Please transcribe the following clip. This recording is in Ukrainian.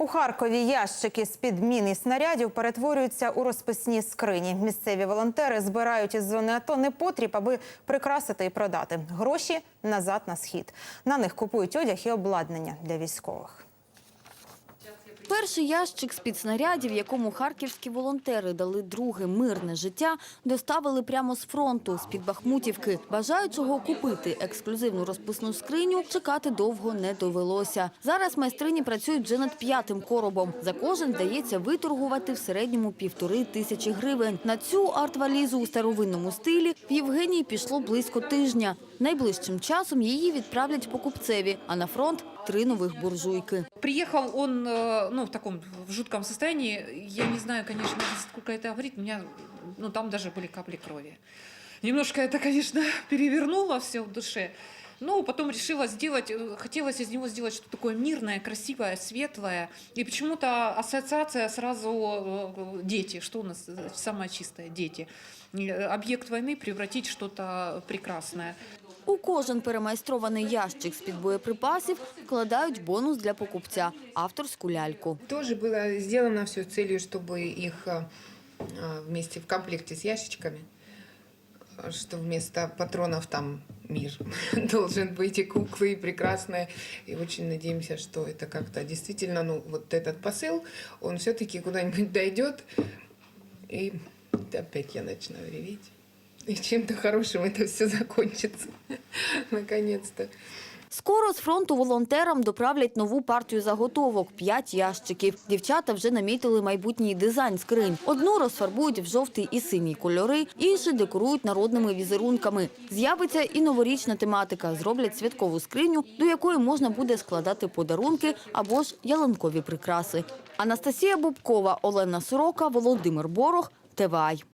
У Харкові ящики з підміни снарядів перетворюються у розписні скрині. Місцеві волонтери збирають із зони АТО непотріб, аби прикрасити і продати. Гроші назад на схід. На них купують одяг і обладнання для військових. Перший ящик з-під снарядів, якому харківські волонтери дали друге мирне життя, доставили прямо з фронту, з-під Бахмутівки. Бажаючого купити ексклюзивну розписну скриню чекати довго не довелося. Зараз майстрині працюють вже над п'ятим коробом. За кожен вдається виторгувати в середньому півтори тисячі гривень. На цю арт-валізу у старовинному стилі в Євгенії пішло близько тижня. Найближчим часом її відправлять покупцеві, а на фронт – три нових буржуйки. Приехал он э, ну, в таком в жутком состоянии. Я не знаю, конечно, сколько это говорит. У меня ну, там даже были капли крови. Немножко это, конечно, перевернуло все в душе. Но потом решила сделать, э, хотелось из него сделать что-то такое мирное, красивое, светлое. И почему-то ассоциация сразу э, дети, что у нас самое чистое, дети. Объект войны превратить в что-то прекрасное. У кожен перемайстрований ящик з-під боєприпасів вкладають бонус для покупця – авторську ляльку. Тоже было сделано все с целью, чтобы их а, а, вместе в комплекте с ящичками, а, что вместо патронов там мир должен быть и куклы, и прекрасные. И очень надеемся, что это как-то действительно, ну, вот этот посыл, он все-таки куда-нибудь дойдет, и опять я начну реветь. И чем-то хорошим это все закончится. Наконец-то. Скоро з фронту волонтерам доправлять нову партію заготовок – 5 ящиків. Дівчата вже намітили майбутній дизайн скринь. Одну розфарбують в жовтий і синій кольори, інші декорують народними візерунками. З'явиться і новорічна тематика. Зроблять святкову скриню, до якої можна буде складати подарунки або ж ялинкові прикраси. Анастасія Бубкова, Олена Сорока, Володимир Борох, ТВАЙ.